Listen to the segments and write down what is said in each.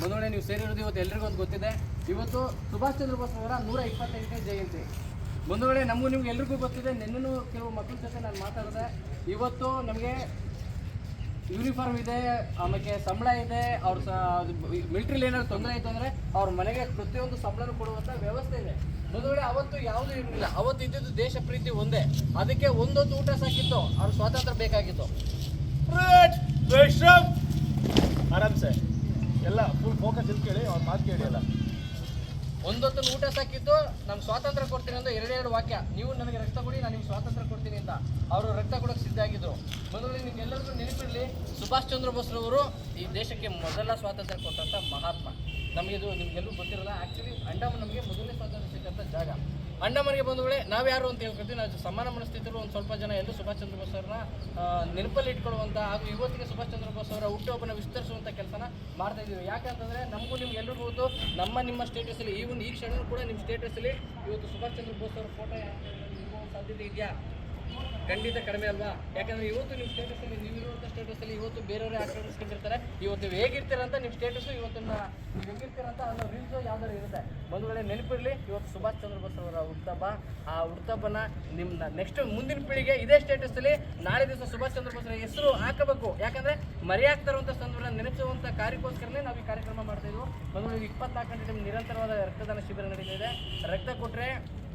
ಬಂದೋಳೆ ನೀವು ಸೇರಿರೋದು ಇವತ್ತು ಎಲ್ರಿಗೂ ಒಂದು ಗೊತ್ತಿದೆ. ಇವತ್ತು ಸುಭಾಷ್ ಚಂದ್ರ ಬೋಸ್ ಅವರ ನೂರ ಇಪ್ಪತ್ತೆಂಟನೇ ಜಯಂತಿ. ಬಂದೋಳೆ ನಮಗೂ ನಿಮ್ಗೆ ಎಲ್ರಿಗೂ ಗೊತ್ತಿದೆ. ನಿನ್ನೂ ಕೆಲವು ಮಕ್ಕಳ ಜೊತೆ ನಾನು ಮಾತಾಡಿದೆ. ಇವತ್ತು ನಮಗೆ ಯೂನಿಫಾರ್ಮ್ ಇದೆ, ಆಮೇಲೆ ಸಂಬಳ ಇದೆ, ಅವ್ರ ಮಿಲಿಟ್ರಿಲಿ ಏನಾದ್ರು ತೊಂದರೆ ಆಯಿತು ಅಂದರೆ ಅವ್ರ ಮನೆಗೆ ಪ್ರತಿಯೊಂದು ಸಂಬಳನೂ ಕೊಡುವಂಥ ವ್ಯವಸ್ಥೆ ಇದೆ. ಬಂದೋಳೆ ಅವತ್ತು ಯಾವುದೂ ಇರಲಿಲ್ಲ ಅವತ್ತು ಇದ್ದಿದ್ದು ದೇಶ ಪ್ರೀತಿ ಒಂದೇ. ಅದಕ್ಕೆ ಒಂದೊಂದು ಊಟ ಸಾಕಿತ್ತು ಅವ್ರ ಸ್ವಾತಂತ್ರ್ಯ ಬೇಕಾಗಿತ್ತು. ಆರಾಮ್ಸೆ ಎಲ್ಲ ಫುಲ್ ಫೋಕಸ್ ಇಲ್ಲಿ ಕೇಳಿ ಅವ್ರ ಮಾತು ಕೇಳಿ ಎಲ್ಲ. ಒಂದೊತ್ತು ಊಟ ಸಾಕಿತ್ತು ನಮ್ಗೆ ಸ್ವಾತಂತ್ರ್ಯ ಕೊಡ್ತೀನಿ ಅಂತ ಎರಡೆರಡು ವಾಕ್ಯ. ನೀವು ನನಗೆ ರಕ್ತ ಕೊಡಿ ನಾನು ನಿಮ್ಗೆ ಸ್ವಾತಂತ್ರ್ಯ ಕೊಡ್ತೀನಿ ಅಂತ. ಅವರು ರಕ್ತ ಕೊಡೋಕೆ ಸಿದ್ಧ ಆಗಿದ್ರು. ಮೊದಲು ನಿಮ್ಗೆಲ್ಲರಿಗೂ ನೆನಪಿರಲಿ ಸುಭಾಷ್ ಚಂದ್ರ ಬೋಸ್ರವರು ಈ ದೇಶಕ್ಕೆ ಮೊದಲ ಸ್ವಾತಂತ್ರ್ಯ ಕೊಟ್ಟಂಥ ಮಹಾತ್ಮ. ನಮಗಿದು ನಿಮ್ಗೆಲ್ಲೂ ಗೊತ್ತಿರಲ್ಲ. ಆ್ಯಕ್ಚುಲಿ ಅಂಡಮಾನ್ ನಮಗೆ ಮೊದಲನೇ ಸ್ವಾತಂತ್ರ್ಯ ಸಿಕ್ಕಂಥ ಜಾಗ. ಅಂಡಮಾನ್ಗೆ ಬಂದ ವೇಳೆ ನಾವು ಯಾರು ಅಂತ ಹೇಳ್ಕೊತೀವಿ ನಾವು ಸಮಾನ ಮನಸ್ಥಿತಿರು ಒಂದು ಸ್ವಲ್ಪ ಜನ ಎಲ್ಲೂ ಸುಭಾಷ್ ಚಂದ್ರ ಬೋಸ್ ಅವರನ್ನ ನೆನಪಲ್ಲಿ ಇಟ್ಕೊಳ್ಳುವಂಥ ಹಾಗೂ ಇವತ್ತಿಗೆ ಸುಭಾಷ್ ಚಂದ್ರ ಬೋಸ್ ಅವರ ಹುಟ್ಟುಹಬ್ಬನ ವಿಸ್ತರಿಸುವಂಥ ಕೆಲಸನ ಮಾಡ್ತಾ ಇದ್ದೀವಿ. ಯಾಕಂತಂದರೆ ನಮಗೂ ನಿಮ್ಗೆ ಎಲ್ರಿಗೂ ಗೊತ್ತು, ನಮ್ಮ ನಿಮ್ಮ ಸ್ಟೇಟಸಲ್ಲಿ ಈವನ್ ಈ ಕ್ಷಣ ಕೂಡ ನಿಮ್ಮ ಸ್ಟೇಟಸಲ್ಲಿ ಇವತ್ತು ಸುಭಾಷ್ ಚಂದ್ರ ಬೋಸ್ ಅವರ ಫೋಟೋ ಸಾಧ್ಯತೆ ಇದೆಯಾ? ಖಂಡಿತ ಕಡಿಮೆ ಅಲ್ವಾ? ಯಾಕಂದ್ರೆ ಇವತ್ತು ನಿಮ್ಮ ಸ್ಟೇಟಸಲ್ಲಿ ನೀವಿರುವಂಥ ಸ್ಟೇಟಸಲ್ಲಿ ಇವತ್ತು ಬೇರೆಯವರೇ ಕಂಡಿರ್ತಾರೆ ಇವತ್ತು ನೀವು ಹೇಗಿರ್ತೀರ ಅಂತ ನಿಮ್ಮ ಸ್ಟೇಟಸ್ಸು ಇವತ್ತನ್ನ ನೀವು ಹೆಂಗಿರ್ತೀರ ಅಂತ ಅನ್ನೋ ರೀಲ್ಸು ಯಾವ್ದಾರು ಇರುತ್ತೆ. ವೇಳೆ ನೆನಪಿರಲಿ, ಇವತ್ತು ಸುಭಾಷ್ ಚಂದ್ರ ಬೋಸ್ ಅವರ ಹುಟ್ಟಬ್ಬ ಆ ಹುಟ್ಟಬ್ಬನ ನಿಮ್ಮ ನೆಕ್ಸ್ಟ್ ಮುಂದಿನ ಪೀಳಿಗೆ ಇದೇ ಸ್ಟೇಟಸಲ್ಲಿ ನಾಳೆ ದಿವಸ ಸುಭಾಷ್ ಚಂದ್ರ ಬೋಸ್ ಹೆಸರು ಹಾಕಬೇಕು. ಯಾಕಂದ್ರೆ ಮರೆಯಾಗ್ತಾ ಇರುವಂಥ ಸಂದರ್ಭ ನೆನಪಿಸುವಂಥ ಕಾರ್ಯಕ್ಕೋಸ್ಕರನೇ ನಾವು ಈ ಕಾರ್ಯಕ್ರಮ ಮಾಡ್ತಾ ಇದ್ವು. ವೇಳೆ ಇಪ್ಪತ್ನಾಲ್ಕು ಗಂಟೆ ನಿರಂತರವಾದ ರಕ್ತದಾನ ಶಿಬಿರ ನಡೀತಿದೆ ರಕ್ತ ಕೊಟ್ಟರೆ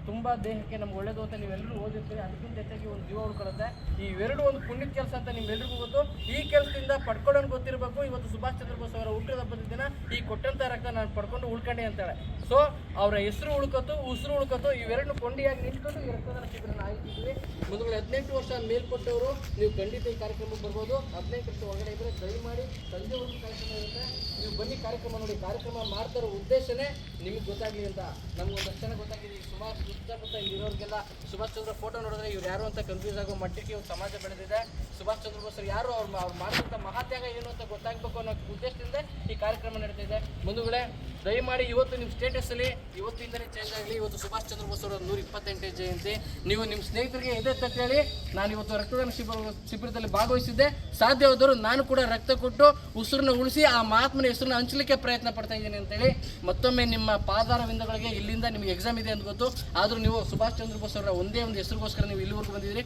ತುಂಬ ದೇಹಕ್ಕೆ ನಮ್ಗೆ ಒಳ್ಳೇದು ಅಂತ ನೀವೆಲ್ಲರೂ ಓದಿರ್ತೀರಿ. ಅದಕ್ಕಿಂತ ಹೆಚ್ಚಾಗಿ ಒಂದು ಜೀವ ಉಳ್ಕೊಳ್ಳುತ್ತೆ ಈ ಇವೆರಡು ಒಂದು ಪುಣ್ಯ ಕೆಲಸ ಅಂತ ನಿಮ್ಗೆಲ್ರಿಗೂ ಗೊತ್ತು. ಈ ಕೆಲಸದಿಂದ ಪಡ್ಕೊಳ್ಳೋನು ಗೊತ್ತಿರಬೇಕು. ಇವತ್ತು ಸುಭಾಷ್ ಚಂದ್ರ ಬೋಸ್ ಅವರ ಹುಟ್ಟಿದ ಹಬ್ಬದ ದಿನ ಈ ಕೊಟ್ಟಂಥ ರಕ್ತ ನಾನು ಪಡ್ಕೊಂಡು ಉಳ್ಕೊಂಡೆ ಅಂತಾಳೆ. ಸೊ ಅವರ ಹೆಸರು ಉಳ್ಕೊತು ಉಸಿರು ಉಳ್ಕೊತು ಇವೆರಡು ಕೊಂಡಿಯಾಗಿ ನಿಂತ್ಕೊಂಡು ಈ ರಕ್ತದಾನ ಶಿಬಿರನ ಆಯೋಜಿಸಿದ್ವಿ. ಮುಂದುಗಡೆ ಹದಿನೆಂಟು ವರ್ಷ ಮೇಲ್ಪಟ್ಟವರು, ನೀವು ಖಂಡಿತ ಈ ಕಾರ್ಯಕ್ರಮಕ್ಕೆ ಬರ್ಬೋದು. ಹದಿನೆಂಟು ವರ್ಷ ಒಳಗಡೆ ಇದ್ದರೆ ದಯಮಾಡಿ ಸಂಜೆವರೆಗೂ ಕಾರ್ಯಕ್ರಮ ಇರುತ್ತೆ. ನೀವು ಬನ್ನಿ ಕಾರ್ಯಕ್ರಮ ನೋಡಿ, ಕಾರ್ಯಕ್ರಮ ಮಾಡ್ತಾರೋ ಉದ್ದೇಶನೇ ನಿಮಗೆ ಗೊತ್ತಾಗಲಿ ಅಂತ. ನಮ್ಗೆ ಒಂದಷ್ಟು ಜನ ಗೊತ್ತಾಗಿದೆ ಈ ಸುಮಾರು ಸುತ್ತಮುತ್ತ ಇಲ್ಲಿರೋರಿಗೆಲ್ಲ ಸುಭಾಷ್ ಚಂದ್ರ ಫೋಟೋ ನೋಡಿದ್ರೆ ಇವ್ರು ಯಾರು ಅಂತ ಕನ್ಫ್ಯೂಸ್ ಆಗೋ ಮಟ್ಟಕ್ಕೆ ಇವ್ರು ಸಮಾಜ ಬೆಳೆದಿದೆ. ಸುಭಾಷ್ ಚಂದ್ರ ಬೋಸ್ ಯಾರು, ಅವ್ರು ಅವ್ರು ಮಾಡಿದಂಥ ಮಹಾತ್ಯಾಗ ಏನು ಅಂತ ಗೊತ್ತಾಗಬೇಕು ಅನ್ನೋ ಉದ್ದೇಶದಿಂದ ಈ ಕಾರ್ಯಕ್ರಮ ನಡೀತಿದೆ ಮುಂದುಗಡೆ ದಯಮಾಡಿ ಇವತ್ತು ನಿಮ್ಮ ಸ್ಟೇಟಸಲ್ಲಿ ಇವತ್ತಿಂದಲೇ ಚೇಂಜ್ ಆಗಲಿ. ಇವತ್ತು ಸುಭಾಷ್ ಚಂದ್ರ ಬೋಸ್ ಅವರ ನೂರ ಇಪ್ಪತ್ತೆಂಟನೇ ಜಯಂತಿ. ನೀವು ನಿಮ್ಮ ಸ್ನೇಹಿತರಿಗೆ ಇದೆ ಅಂತ ಹೇಳಿ ನಾನು ಇವತ್ತು ರಕ್ತದಾನ ಶಿಬಿರ ಶಿಬಿರದಲ್ಲಿ ಭಾಗವಹಿಸಿದ್ದೆ. ಸಾಧ್ಯವಾದರೂ ನಾನು ಕೂಡ ರಕ್ತ ಕೊಟ್ಟು ಉಸಿರನ್ನ ಉಳಿಸಿ ಆ ಮಹಾತ್ಮನ ಹೆಸರನ್ನ ಹಂಚಲಿಕ್ಕೆ ಪ್ರಯತ್ನ ಪಡ್ತಾ ಇದ್ದೀನಿ ಅಂತೇಳಿ ಮತ್ತೊಮ್ಮೆ ನಿಮ್ಮ ಪಾದಾರ ವಿಂದಗಳಿಗೆ ಇಲ್ಲಿಂದ ನಿಮಗೆ ಎಕ್ಸಾಮ್ ಇದೆ ಅಂತ ಗೊತ್ತು. ಆದರೂ ನೀವು ಸುಭಾಷ್ ಚಂದ್ರ ಬೋಸ್ ಅವರ ಒಂದೇ ಒಂದು ಹೆಸರಿಗೋಸ್ಕರ ನೀವು ಇಲ್ಲಿವರೆಗೂ ಬಂದಿದ್ದೀರಿ.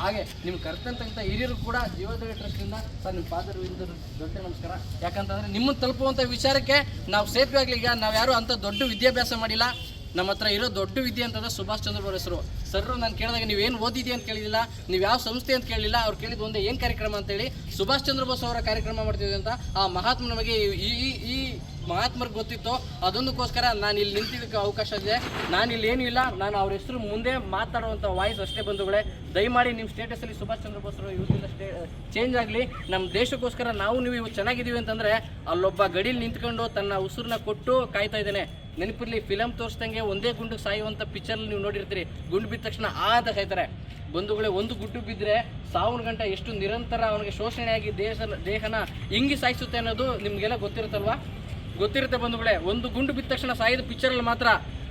ಹಾಗೆ ನಿಮ್ಮ ಕರ್ತಂತ ಹಿರಿಯರು ಕೂಡ ಜೀವೋದಯ ಟ್ರಸ್ಟಿಂದ ಸರ್ ನಿಮ್ಮ ಪಾದರ ವಿರುದ್ಧ ದೊಡ್ಡ ನಮಸ್ಕಾರ. ಯಾಕಂತಂದ್ರೆ ನಿಮ್ಮನ್ನು ತಲುಪುವಂಥ ವಿಚಾರಕ್ಕೆ ನಾವು ಸೇಫ್ ಆಗಲಿ ಈಗ ನಾವು ಯಾರು ಅಂಥ ದೊಡ್ಡ ವಿದ್ಯಾಭ್ಯಾಸ ಮಾಡಿಲ್ಲ. ನಮ್ಮ ಹತ್ರ ಇರೋ ದೊಡ್ಡ ವಿದ್ಯೆ ಅಂತಂದ್ರೆ ಸುಭಾಷ್ ಚಂದ್ರ ಬೋಸ್ ಹೆಸರು. ಸರ್ ನಾನು ಕೇಳಿದಾಗ ನೀವು ಏನು ಓದಿದ್ಯಾ ಅಂತ ಕೇಳಿಲ್ಲ ನೀವು ಯಾವ ಸಂಸ್ಥೆ ಅಂತ ಕೇಳಿಲ್ಲ ಅವ್ರು ಕೇಳಿದ ಒಂದೇ ಏನು ಕಾರ್ಯಕ್ರಮ ಅಂತೇಳಿ ಸುಭಾಷ್ ಚಂದ್ರ ಬೋಸ್ ಅವರ ಕಾರ್ಯಕ್ರಮ ಮಾಡ್ತಿದ್ವಿ ಅಂತ ಆ ಮಹಾತ್ಮ ನಮಗೆ ಈ ಈ ಮಹಾತ್ಮರಿಗೆ ಗೊತ್ತಿತ್ತು ಅದೊಂದಕ್ಕೋಸ್ಕರ ನಾನು ಇಲ್ಲಿ ನಿಂತಿದ್ದಕ್ಕೆ ಅವಕಾಶ ಇದೆ. ನಾನು ಇಲ್ಲಿ ಏನೂ ಇಲ್ಲ. ನಾನು ಅವ್ರ ಹೆಸರು ಮುಂದೆ ಮಾತಾಡುವಂಥ ವಾಯ್ಸ್ ಅಷ್ಟೇ ಬಂಧುಗಳೇ. ದಯಮಾಡಿ ನಿಮ್ಮ ಸ್ಟೇಟಸಲ್ಲಿ ಸುಭಾಷ್ ಚಂದ್ರ ಬೋಸ್ ಅವರು ಇವತ್ತಿಂದ ಸ್ಟೇ ಚೇಂಜ್ ಆಗಲಿ. ನಮ್ಮ ದೇಶಕ್ಕೋಸ್ಕರ ನಾವು ನೀವು ಇವತ್ತು ಚೆನ್ನಾಗಿದ್ದೀವಿ ಅಂತಂದರೆ ಅಲ್ಲೊಬ್ಬ ಗಡಿಲಿ ನಿಂತ್ಕೊಂಡು ತನ್ನ ಉಸಿರನ್ನ ಕೊಟ್ಟು ಕಾಯ್ತಾ ಇದ್ದಾನೆ. ನೆನಪಿರ್ಲಿ ಫಿಲಮ್ ತೋರಿಸ್ದಂಗೆ ಒಂದೇ ಗುಂಡು ಸಾಯುವಂಥ ಪಿಕ್ಚರ್ ನೀವು ನೋಡಿರ್ತೀರಿ. ಗುಂಡು ಬಿದ್ದ ತಕ್ಷಣ ಆದ ಸಾಯ್ತಾರೆ ಬಂಧುಗಳೇ, ಒಂದು ಗುಡ್ಡು ಬಿದ್ದರೆ ಸಾವಿನ ಗಂಟೆ ಎಷ್ಟು ನಿರಂತರ ಅವನಿಗೆ ಶೋಷಣೆಯಾಗಿ ದೇಶ ದೇಹನ ಹಿಂಗಿ ಸಾಯಿಸುತ್ತೆ ಅನ್ನೋದು ನಿಮಗೆಲ್ಲ ಗೊತ್ತಿರುತ್ತಲ್ವಾ? ಗೊತ್ತಿರುತ್ತೆ ಬಂಧುಗಳೇ, ಒಂದು ಗುಂಡು ಬಿದ್ದ ತಕ್ಷಣ ಸಾಯಿದ ಪಿಕ್ಚರಲ್ಲಿ ಮಾತ್ರ.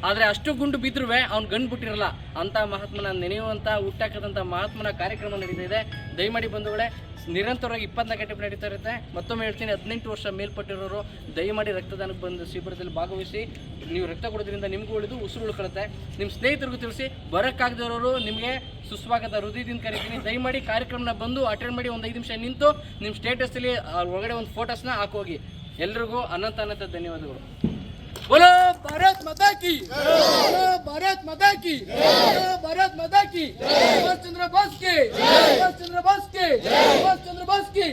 ಆದರೆ ಅಷ್ಟು ಗುಂಡು ಬಿದ್ದರೂ ಅವ್ನು ಗಂಡು ಬಿಟ್ಟಿರಲ್ಲ. ಅಂಥ ಮಹಾತ್ಮನ ನೆನೆಯುವಂಥ ಹುಟ್ಟಾಕದಂಥ ಮಹಾತ್ಮನ ಕಾರ್ಯಕ್ರಮ ನಡೀತಾ ಇದೆ. ದಯಮಾಡಿ ಬಂಧುಗಳೇ, ನಿರಂತರವಾಗಿ ಇಪ್ಪತ್ನಾಲ್ಕು ಗಂಟೆ ನಡೀತಾ ಇರುತ್ತೆ. ಮತ್ತೊಮ್ಮೆ ಹೇಳ್ತೀನಿ, ಹದಿನೆಂಟು ವರ್ಷ ಮೇಲ್ಪಟ್ಟಿರೋರು, ದಯಮಾಡಿ ರಕ್ತದಾನಕ್ಕೆ ಬಂದು ಶಿಬಿರದಲ್ಲಿ ಭಾಗವಹಿಸಿ. ನೀವು ರಕ್ತ ಕೊಡೋದ್ರಿಂದ ನಿಮಗೂ ಉಳಿದು ಉಸಿರು ಉಳ್ಕೊಳುತ್ತೆ ನಿಮ್ಮ ಸ್ನೇಹಿತರಿಗೂ ತಿಳಿಸಿ, ಬರೋಕ್ಕಾಗದಿರೋರು ನಿಮಗೆ ಸುಸ್ವಾಗತ ಹೃದಯದಿಂದ ಕರಿತೀನಿ. ದಯಮಾಡಿ ಕಾರ್ಯಕ್ರಮನ ಬಂದು ಅಟೆಂಡ್ ಮಾಡಿ, ಒಂದು ಐದು ನಿಮಿಷ ನಿಂತು ನಿಮ್ಮ ಸ್ಟೇಟಸಲ್ಲಿ ಒಳಗಡೆ ಒಂದು ಫೋಟೋಸ್ನ ಹಾಕೋಗಿ. ಎಲ್ರಿಗೂ ಅನಂತ ಅನಂತ ಧನ್ಯವಾದಗಳು. ಬೋಲೋ ಭಾರತ್ ಮಾತಾ ಕಿ ಭಾರತ್ ಮಾತಾ ಕಿ ಭಾರತ್ ಮಾತಾ ಕಿ ಸುಭಾಷ್ ಚಂದ್ರ ಬೋಸ್ ಕೆ ಸುಭಾಷ್ ಚಂದ್ರ ಬೋಸ್ ಕೆ ಸುಭಾಷ್ ಚಂದ್ರ ಬೋಸ್ ಕೆ